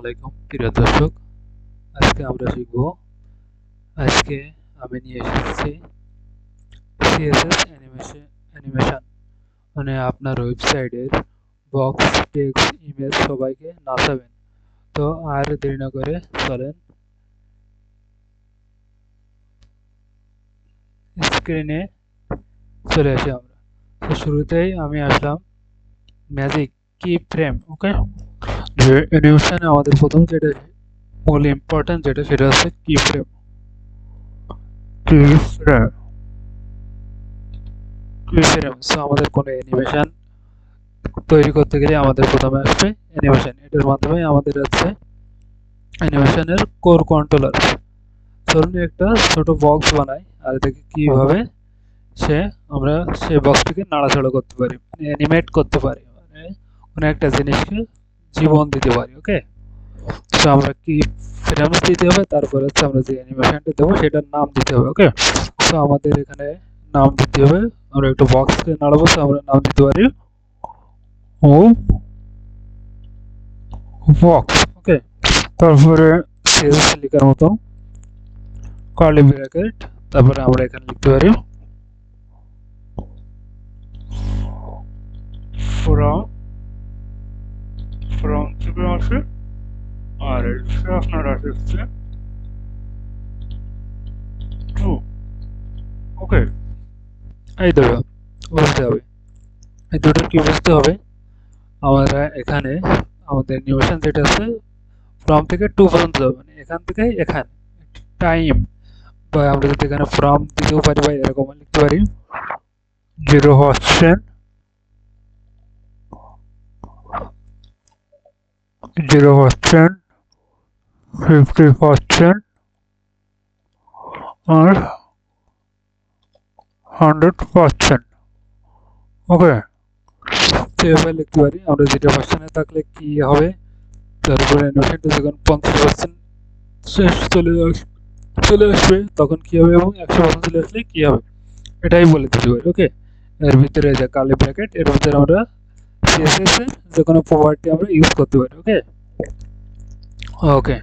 আলাইকুম, প্রিয় দর্শক। আজকে আমরা শিখব। আজকে আমি নিয়ে এসেছি সিএসএস অ্যানিমেশন মানে আপনার ওয়েবসাইটের বক্স টেক্সট ইমেজ সবাইকে নাচাবেন। তো আর দেরি না করে চলেন। স্ক্রিনে চলে আসি আমরা। তো শুরুতেই আমি আসলাম ম্যাজিক কি ফ্রেম ওকে অ্যানিমেশনে আমাদের প্রথম যেটা মূল ইম্পর্টেন্ট যেটা সেটা হচ্ছে কি ফ্রেম কি ফ্রেম কি ফ্রেম সো আমাদের কোনো অ্যানিমেশন তৈরি করতে গেলে আমাদের প্রথমে আসবে অ্যানিমেশন এটার মাধ্যমে আমাদের আছে অ্যানিমেশনের কোর কন্ট্রোলার ধরুন একটা ছোট বক্স বানাই আর এটাকে কীভাবে সে আমরা সেই বক্সটিকে নাড়াচাড়া করতে পারি অ্যানিমেট করতে পারি। মানে কোনো একটা জিনিসকে জীবন দিতে পারি ওকে তো আমরা কি ফ্রেমস দিতে হবে? তারপরে হচ্ছে আমরা যে অ্যানিমেশনটা দেবো, সেটার নাম দিতে হবে ওকে তো আমাদের এখানে নাম দিতে হবে। আমরা একটু বক্সকে নাড়াবো তো আমরা নাম দিতে পারি ও বক্স ওকে তারপরে সেলস লেখার মতো কার্লি ব্র্যাকেট তারপরে আমরা এখানে লিখতে পারি from from থেকে আসে আর এসে আপনার আসছে টু ওকে এই দুটো বুঝতে হবে। এই দুটো কি বুঝতে হবে? আমরা এখানে আমাদের নিউশন যেটা আছে ফ্রম থেকে টু পর্যন্ত যাবে মানে এখান থেকে এখানে টাইম বা আমরা যদি এখানে ফ্রম দিতেও পারি বা এরকম লিখতে পারি জিরো হচ্ছেন জিরো পার্সেন্ট, ফিফটি পার্সেন্ট, আর হান্ড্রেড পার্সেন্ট। ওকে? তো এবার লিখতে পারি, আমরা যেটা পার্সেন্টে থাকলে কি হবে? তারপরে অ্যানিমেশনটা যখন পঞ্চাশ পার্সেন্ট শেষ চলে চলে আসবে, তখন কি হবে? এবং একশো পার্সেন্ট চলে আসলে কি হবে? এটাই বলে দিতে পারি, ওকে? এর ভিতরে যে কালি ব্র্যাকেট এর ভিতরে আমরা এর যে কোনো প্রপার্টি আমরা ইউজ করতে পারি, ওকে? ওকে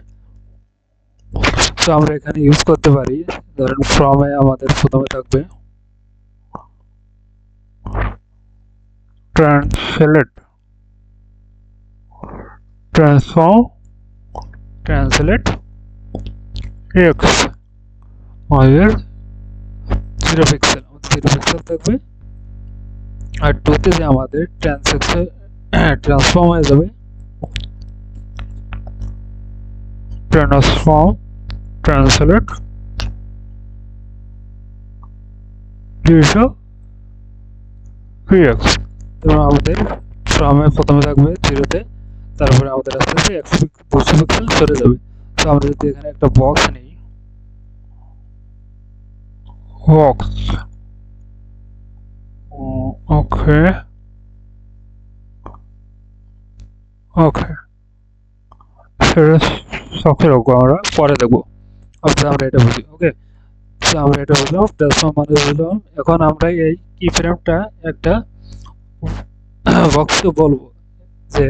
তো আমরা এখানে ইউজ করতে পারি। ধরেন ফ্রমে আমাদের প্রথমে থাকবে ট্রান্সলেট ট্রান্সফর্ম ট্রান্সলেট এক্স আমাদের জিরো পিক্সেল জিরো পিক্সেল থাকবে। আর টুতে যে আমাদের ট্রান্সেকশন ট্রান্সফর্ম হয়ে যাবে ট্রান্সফর্ম ট্রান্সলেট দুইশো পিএক্স তো আমাদের ফ্রমে প্রথমে থাকবে জিরোতে তারপরে আমাদের আস্তে আস্তে একশো দুশো পিক্সেল সরে যাবে। তো আমরা যদি এখানে একটা বক্স নিই বক্স ওকে ওকে সেটা শখে রাখব আমরা পরে দেখব। আমরা এটা বুঝি ওকে তো আমরা এটা বুঝলাম ট্রান্সফর্ম মানে বুঝলাম। এখন আমরা এই কি ফ্রেমটা একটা বক্সকে বলব যে,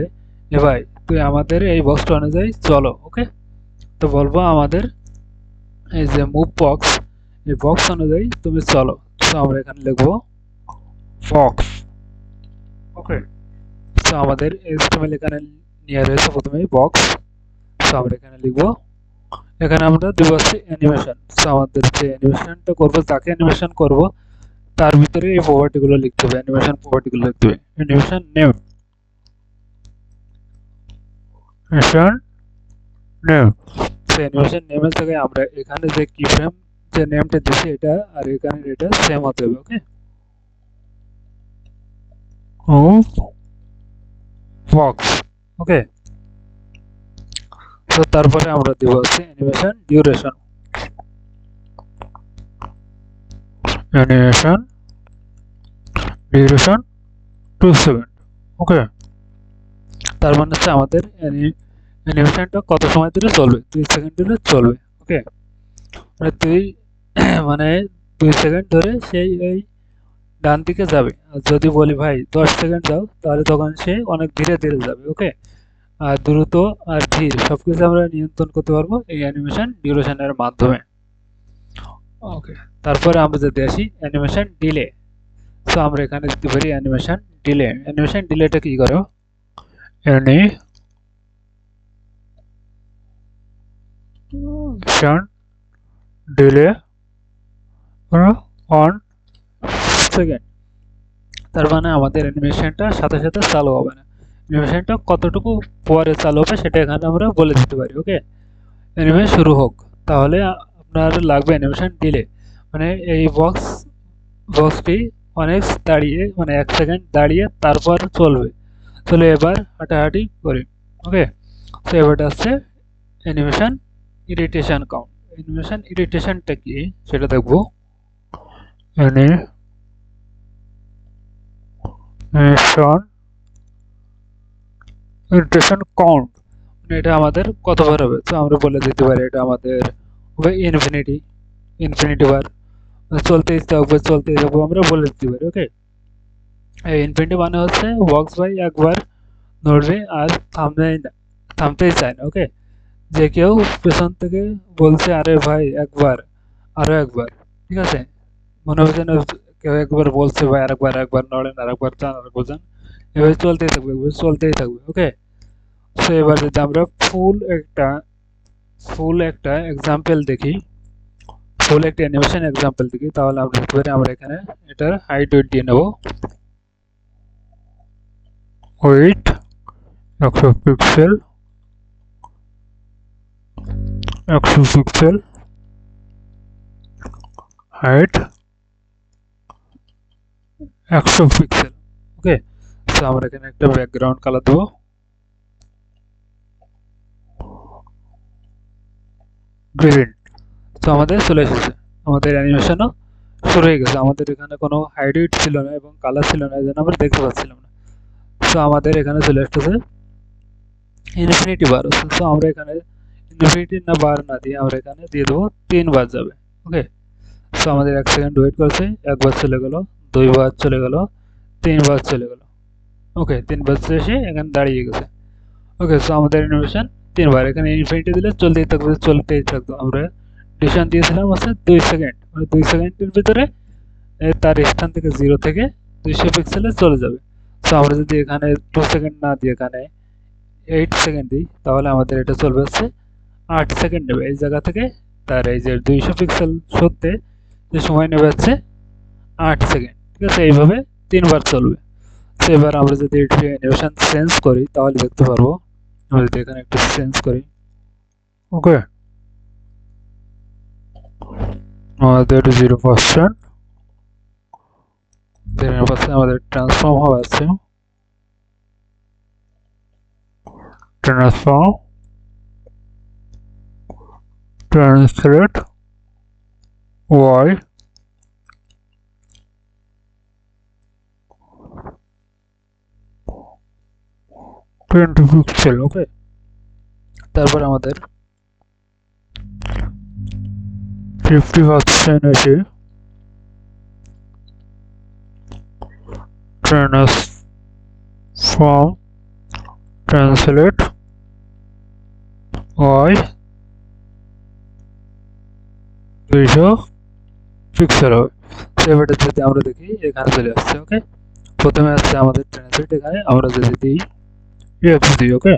এ ভাই, তুই আমাদের এই বক্সটা অনুযায়ী চলো ওকে তো বলব আমাদের এই যে মুভ বক্স এই বক্স অনুযায়ী তুমি চলো। তো আমরা এখানে লিখব বক্স ওকে তো আমাদের এস্টিমেল এখানে নিয়ে রয়েছে প্রথমে বক্স তো আমরা এখানে লিখব, এখানে আমরা দেবো হচ্ছে অ্যানিমেশন তো আমাদের যে অ্যানিমেশনটা করব, যাকে অ্যানিমেশন করব, তার ভিতরে এই প্রপার্টিগুলো লিখতে হবে। অ্যানিমেশন প্রপার্টিগুলো লিখতে হবে। অ্যানিমেশন নেম অ্যানিমেশন নেম তো অ্যানিমেশন নেমের জায়গায় আমরা এখানে যে কি ফ্রেম যে নেমটা দিচ্ছি এটা আর এখানে এটা সেম হতে হবে ওকে ও বক্স ওকে তো তারপরে আমরা দিব হচ্ছে animation duration animation duration two second okay তার মানে হচ্ছে আমাদের অ্যানিমেশনটা কত সময় ধরে চলবে? দুই সেকেন্ড ধরে চলবে ওকে মানে দুই মানে দুই সেকেন্ড ধরে সেই এই ডান দিকে যাবে। আর যদি বলি ভাই দশ সেকেন্ড যাও তাহলে তখন সে অনেক ধীরে ধীরে যাবে ওকে আর দ্রুত আর ধীর সবকিছু আমরা নিয়ন্ত্রণ করতে পারব এই অ্যানিমেশন ডিউরেশনের মাধ্যমে। ওকে তারপরে আমরা যদি আসি অ্যানিমেশন ডিলে সো আমরা এখানে দিতে পারি অ্যানিমেশন ডিলে অ্যানিমেশন ডিলেটা কি করো? অ্যানিমেশন ডিলে অন সেকেন্ড তার মানে আমাদের অ্যানিমেশনটা সাথে সাথে চালু হবে না। অ্যানিমেশনটা কতটুকু পরে চালু হবে সেটা এখানে আমরা বলে দিতে পারি ওকে অ্যানিমেশন শুরু হোক, তাহলে আপনার লাগবে অ্যানিমেশন ডিলে মানে এই বক্স বক্সটি অনেক দাঁড়িয়ে মানে এক সেকেন্ড দাঁড়িয়ে তারপর চলবে। চলে এবার হাঁটাহাঁটি করি ওকে তো এবারটা হচ্ছে অ্যানিমেশন ইরিটেশন কাউন্ট অ্যানিমেশন ইরিটেশনটা কি? সেটা দেখব। অ্যানিমেশন ইরিটেশন কাউন্ট মানে এটা আমাদের কতবার হবে? তো আমরা বলে দিতে পারি এটা আমাদের হবে ইনফিনিটি ইনফিনিটি বার। চলতেই থাকবে, চলতেই থাকব, আমরা বলে দিতে পারি ওকে এই ইনফিনিটি মানে হচ্ছে বক্স বাই একবার নড়বে আর থামতেই থামতেই চায় না ওকে যে কেউ পেছন থেকে বলছে, আরে ভাই, একবার, আরও একবার ঠিক আছে? মনে হবে যেন কেউ একবার বলছে, ভাই, আরেকবার একবার নড়েন, আরেকবার চান আরেকবার চান এভাবে চলতেই থাকবে এভাবে চলতেই থাকবে ওকে সো এবার যদি আমরা ফুল একটা ফুল একটা এক্সাম্পল দেখি ফুল একটা অ্যানিমেশন এক্সাম্পল দেখি, তাহলে আমরা দেখতে পারি আমরা এখানে এটার হাইট ওয়েট দিয়ে নেব। ওয়েট একশো পিক্সেল একশো পিক্সেল হাইট একশো পিক্সেল ওকে তো আমরা এখানে একটা ব্যাকগ্রাউন্ড কালার দেবো। গ্রিন তো আমাদের চলে এসেছে। আমাদের অ্যানিমেশনও শুরু হয়ে গেছে। আমাদের এখানে কোনো হাইড্রেট ছিল না এবং কালার ছিল না, এই আমরা দেখতে পাচ্ছিলাম না। সো আমাদের এখানে চলে আসতেছে ইনফিনিটি বার সো আমরা এখানে ইনফিনিটি না বার না দিয়ে আমরা এখানে দিয়ে দেবো তিনবার যাবে ওকে সো আমাদের এক সেকেন্ড ওয়েট করছে। একবার চলে গেল, দুইবার চলে গেল, তিনবার চলে গেল। ওকে তিনবার এসে এখানে দাঁড়িয়ে গেছে। ওকে সো আমাদের অ্যানিমেশন তিনবার এখানে ইনফিনিটি দিলে চলতেই থাকবে চলতেই থাকবে। আমরা ডিসিশন দিয়েছিলাম হচ্ছে দুই সেকেন্ড মানে দুই সেকেন্ডের ভিতরে তার স্থান থেকে জিরো থেকে দুইশো পিক্সেলে চলে যাবে। সো আমরা যদি এখানে টু সেকেন্ড না দিয়ে এখানে এইট সেকেন্ড দিই, তাহলে আমাদের এটা চলবে হচ্ছে আট সেকেন্ড নেবে। এই জায়গা থেকে তার এই যে দুইশো পিক্সেল সরতে যে সময় নেবে হচ্ছে আট সেকেন্ড ঠিক আছে, এইভাবে তিনবার চলবে। তো এবার আমরা যদি এটি অ্যানিমেশন চেঞ্জ করি, তাহলে দেখতে পারব। আমরা যদি এখানে একটু চেঞ্জ করি। ওকে আমাদের জিরো পার্সেন্ট জিরো পার্সেন্ট আমাদের ট্রান্সফর্ম হওয়া আছে। Transform translate Y twenty pixel okay তারপর আমাদের ফিফটি পার্সেন্ট এসে ট্রান্সফর্ম ট্রান্সলেট ওয়াই দুইশো পিক্সেল হবে। সেভেটা যদি আমরা দেখি এখানে চলে আসছে ওকে প্রথমে আসছে আমাদের ট্রান্সলেট এখানে আমরা যদি দিই দিই ওকে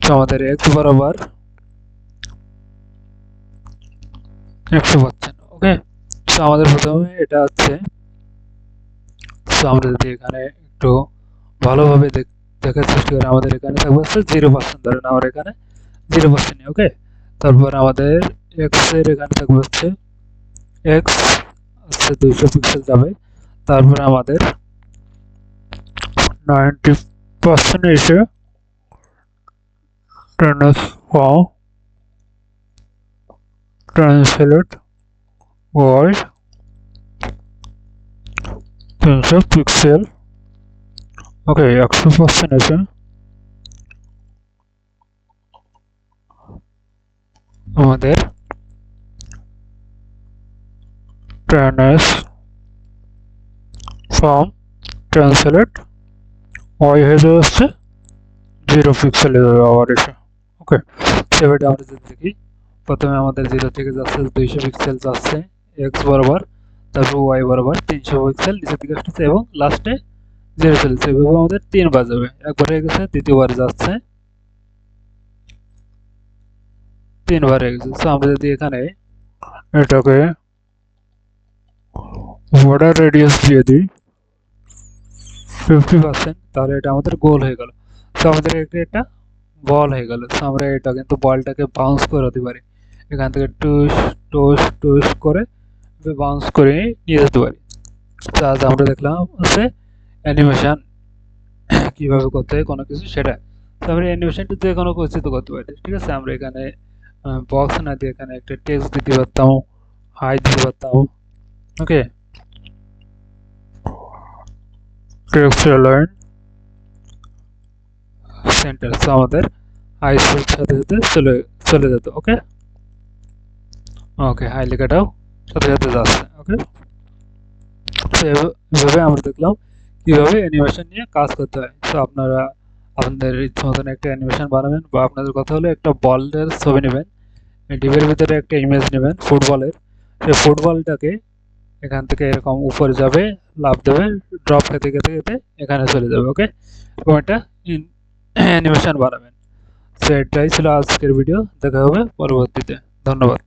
তো আমাদের এক্স বরাবর একশো পাচ্ছেন ওকে আমাদের প্রথমে এটা তো আমরা যদি এখানে একটু ভালোভাবে দেখার চেষ্টা করি আমাদের এখানে থাকবে হচ্ছে জিরো পার্সেন্ট ধরেন আমার এখানে জিরো পার্সেন্ট ওকে তারপর আমাদের এক্সের এখানে থাকবে হচ্ছে এক্স হচ্ছে দুইশো পিক্সেল যাবে। তারপর আমাদের ninety পার্সেন্ট এসে ট্রান্সফর্ম translate word তিনশো পিক্সেল ওকে একশো পার্সেন্ট আছে আমাদের ট্রান্স ফর্ম ট্রান্সলেট Y হয়ে হচ্ছে। জিরো পিক্সেলে যাবে আবার এসে ওকে সেভাবে আমরা যদি দেখি, প্রথমে আমাদের জিরো থেকে যাচ্ছে, দুইশো পিক্সেল যাচ্ছে এক্স বরাবর, তারপর ওয়াই বরাবর, তিনশো পিক্সেল নিচের দিকে আসতেছে এবং লাস্টে জিরো চলেছে এভাবে আমাদের তিনবার যাবে। একবার হয়ে গেছে, দ্বিতীয়বার যাচ্ছে। তিনবার হয়ে গেছে। তো আমরা যদি এখানে এটাকে বর্ডার রেডিয়াস দিয়ে দিই ফিফটি পার্সেন্ট তাহলে এটা আমাদের গোল হয়ে গেল। সো আমাদের এটা একটা বল হয়ে গেল। সো আমরা এটা কিন্তু বলটাকে বাউন্স করে হতে পারি। এখান থেকে টুস টুস টুস করে বাউন্স করে নিয়ে যেতে পারি। তো আজ আমরা দেখলাম হচ্ছে অ্যানিমেশন কীভাবে করতে হয়, কোনো কিছু সেটা। তো আমরা অ্যানিমেশনটা যে কোনো কিছু তো করতে পারি, ঠিক আছে? আমরা এখানে বক্স না দিয়ে এখানে একটা টেক্সট দিতে পারতাম হাই দিতে পারতাম ওকে সেন্টার তো আমাদের আইসের সাথে সাথে চলে চলে যেত ওকে ওকে হাই লেখাটাও সাথে সাথে যাচ্ছে ওকে এভাবে আমরা দেখলাম কীভাবে অ্যানিমেশন নিয়ে কাজ করতে হয়। তো আপনারা, আপনাদের ইচ্ছে মতন একটা অ্যানিমেশন বানাবেন বা আপনাদের কথা হলো একটা বলের ছবি নেবেন। ডিবের ভিতরে একটা ইমেজ নেবেন ফুটবলের সেই ফুটবলটাকে এখান থেকে এরকম উপরে যাবে লাভ দেবে ড্রপ খেতে খেতে খেতে এখানে চলে যাবে ওকে এবং একটা অ্যানিমেশন বাড়াবেন তো এটাই ছিল আজকের ভিডিও দেখা হবে পরবর্তীতে। ধন্যবাদ।